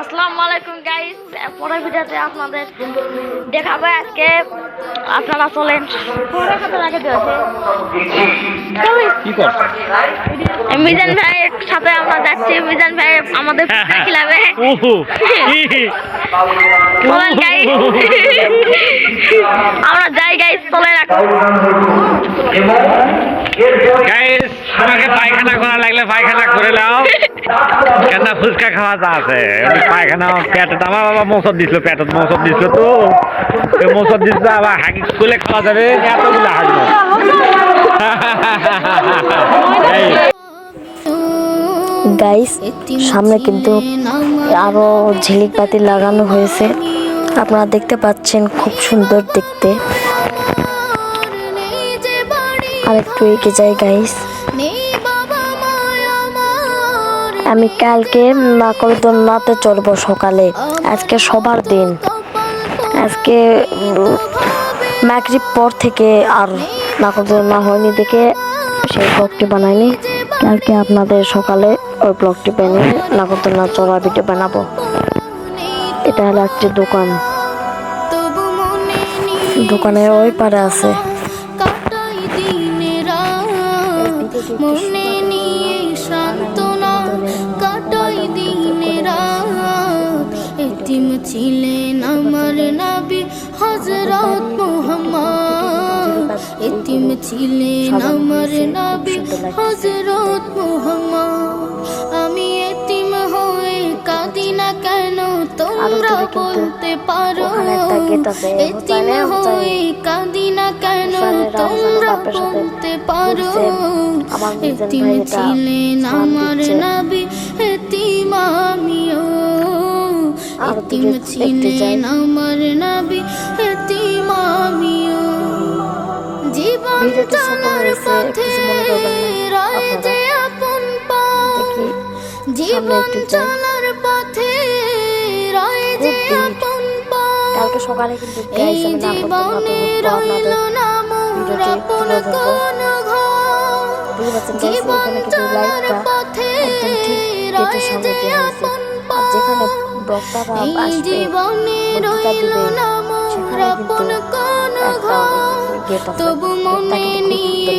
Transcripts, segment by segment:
আসসালামু আলাইকুম গাইস পরের ভিডিওতে আপনাদের দেখাবো আজকে আপনারা চলেন। মিজান ভাইয়ের সাথে আমরা যাচ্ছি। মিজান ভাই আমাদের খিলাবে। ওহো চলেন গাইস আমরা যাই গাইস চলেন এখন। গাইস তোমাকে পায়খানা করা লাগলে পায়খানা করে নাও। কেন ফুচকা খাওয়া যা আছে। পায়খানা পেটত আমার বাবা মৌসুম দিছিল পেটত মৌসুম দিছিল তো। মৌসুম দিছিল, আবার হাগি খুলে খাওয়া যাবে। এতগুলো হাগলো গাইস সামনে কিন্তু আরও ঝিলিক বাতি লাগানো হয়েছে। আপনারা দেখতে পাচ্ছেন খুব সুন্দর দেখতে। আর একটু এগিয়ে যাই গাইস আমি কালকে নাতে চলবো সকালে। আজকে সবার দিন। আজকে মাগরিব পর থেকে আর নাকরদোলনা হয়নি দেখে সেই ব্লগটি বানাইনি। কালকে আপনাদের সকালে ওই ব্লগটি বানিয়ে নাগরদোলনা চড়া ভিডিও বানাবো। এটা হলো একটি দোকান। দোকানের ওই পারে আছে। মনে নিয়ে সান্ত্বনা কাটাই দিনে রাত। এতিম ছিলেন আমার নবী হজরত মোহাম্মদ। এতিম ছিলেন আমার নবী হজরত মোহাম্মদ। আমি এতিম হয়ে কাঁদি না কেন তোমরা বলতে পারো। এতিম হয়ে কাঁদি না কেন বলতে পারো। এতিম ছিলেন আমার। নবী এতিম আমিও আর এতিম দূরে একটু যাই। ছিলেন আমার নবী এতিম আমিও জীবন চলার পথে রয়ে যে আপন জীবন চলার পথে রয়ে যে আপন পথ কালকে সকালে কিন্তু এই জীবনে রইল না ভিডিওটি তুলে ধরবো। বুঝতে পারছেন এখানে কিন্তু লাইটটা একদম ঠিক গেটের সামনে দেওয়া হয়েছে আর যেখানে ব্লগটা এই আসবে জীবনে বক্তৃতা দিবে সেখানে কিন্তু একটা গেট আছে তবু গেটটা কিন্তু খুব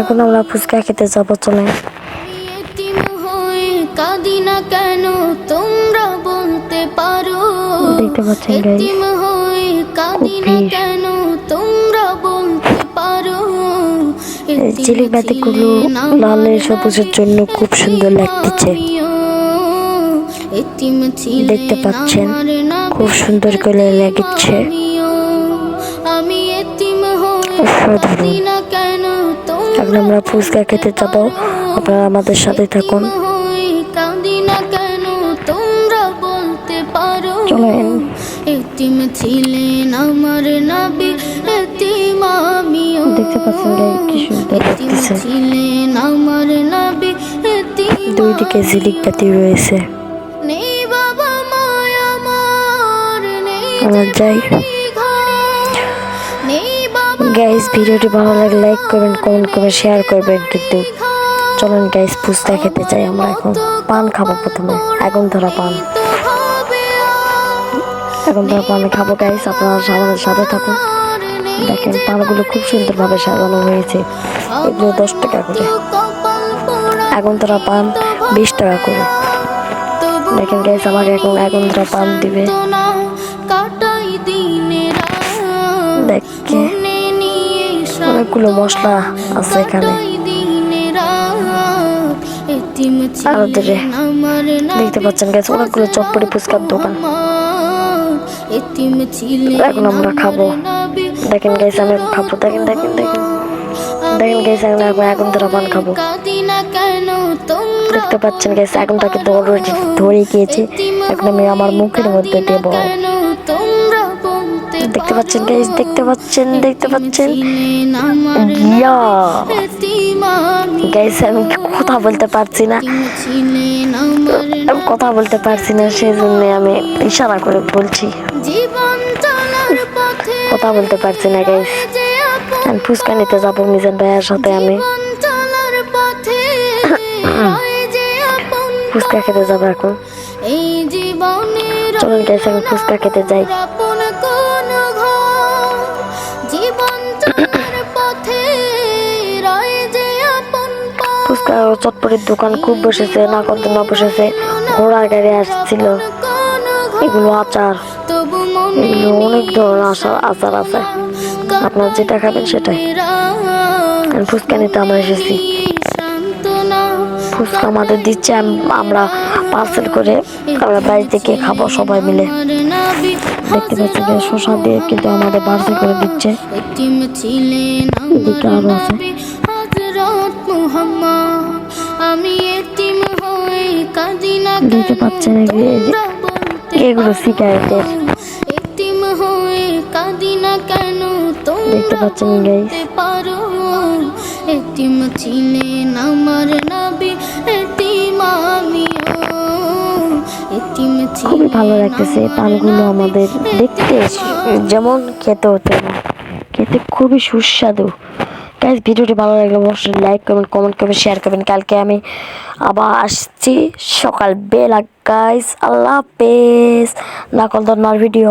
এখন আমরা ফুচকা খেতে যাব চলে। কাঁদি না কেন তোমরা বলতে পারো। দেখতে পাচ্ছেন কাঁদি না কেন তোমরা বলতে পারো চিলি বাতিগুলো লালের সবুজের জন্য খুব সুন্দর লাগতেছে। দেখতে পাচ্ছেন খুব সুন্দর করে লেগেছে। আমিও। আমি এতিম অসাধারণ। এখন আমরা ফুচকা খেতে যাব। আপনারা আমাদের সাথে থাকুন। চলেন। এতিম ছিলেন আমার নবী এতিম আমিও দেখতে পাচ্ছেন কি সুন্দর লাগতেছে। ছিলেন আমার নবী এতিম দুই দিকে রয়েছে আমার যাই। গাইস ভিডিওটি ভালো লাগলে লাইক করবেন কমেন্ট করবেন শেয়ার করবেন কিন্তু চলেন গাইস ফুচকা খেতে যাই আমরা এখন। পান খাব প্রথমে। আগুন ধরা পান। এখন ধরা পান খাব গাইস আপনারা আমাদের সাথে থাকুন। দেখেন পানগুলো খুব সুন্দরভাবে সাজানো হয়েছে। এগুলো দশ টাকা করে। আগুন ধরা পান বিশ টাকা করে। দেখেন গাইস আমাকে এখন আগুন ধরা পান দিবে। দেখে। অনেকগুলো মশলা আছে এখানে। আরও আমার দেখতে পাচ্ছেন গাইস অনেকগুলো চটপটি ফুচকার দোকান। এখন আমরা খাব। দেখেন গাইস আমি খাব। দেখেন দেখেন দেখেন। দেখেন আমি এখন এখন তোরা পান খাব। দেখতে পাচ্ছেন গাইস এখন তাকে ধরে ধরে গিয়েছে এখন আমি আমার মুখের মধ্যে দেব দেখতে পাচ্ছেন গাইস দেখতে পাচ্ছেন দেখতে পাচ্ছেন। ইয়া। গাইস আমি কথা বলতে পারছি না। আমি কথা বলতে পারছি না সেই জন্য আমি ইশারা করে বলছি। কথা বলতে পারছি না গাইস আমি ফুচকা নিতে যাব, মিজান ভাইয়ের সাথে আমি। ফুচকা খেতে যাব এখন। চলুন গাইস আমি ফুচকা খেতে যাই। জীবন চলার পথে রয় যে আপন পথ ফুচকা চটপটির দোকান খুব বসেছে, না কত না বসেছে, ঘোড়ার গাড়ি আসছিল। এগুলো আচার। এগুলো অনেক ধরনের আচার আচার আছে। আপনার যেটা খাবেন সেটাই। ফুচকা নিতে আমরা এসেছি। ফুচকা আমাদের দিচ্ছে আমরা পার্সেল করে আমরা বাড়িতে গিয়ে খাব সবাই মিলে। দেখতে পাচ্ছি যে শসা দিয়ে কিন্তু আমাদের পার্সেল করে দিচ্ছে। এতিম ছিলেন এদিকে আরও আছে। দেখতে পাচ্ছেন এগুলো সিগারেটের দেখতে পাচ্ছেন গাইস এতিম আমার নবী এতিম আমিও। এতিম খুবই ভালো লাগতেছে পানগুলো আমাদের দেখতে। যেমন খেতে হতে খেতে খুবই সুস্বাদু। গাইজ ভিডিওটি ভালো লাগলে অবশ্যই লাইক করবেন কমেন্ট করবেন শেয়ার করবেন। কালকে আমি আবার আসছি সকাল বেলা। গাইজ আল্লাহ হাফেজ। নাকল ধর্মার ভিডিও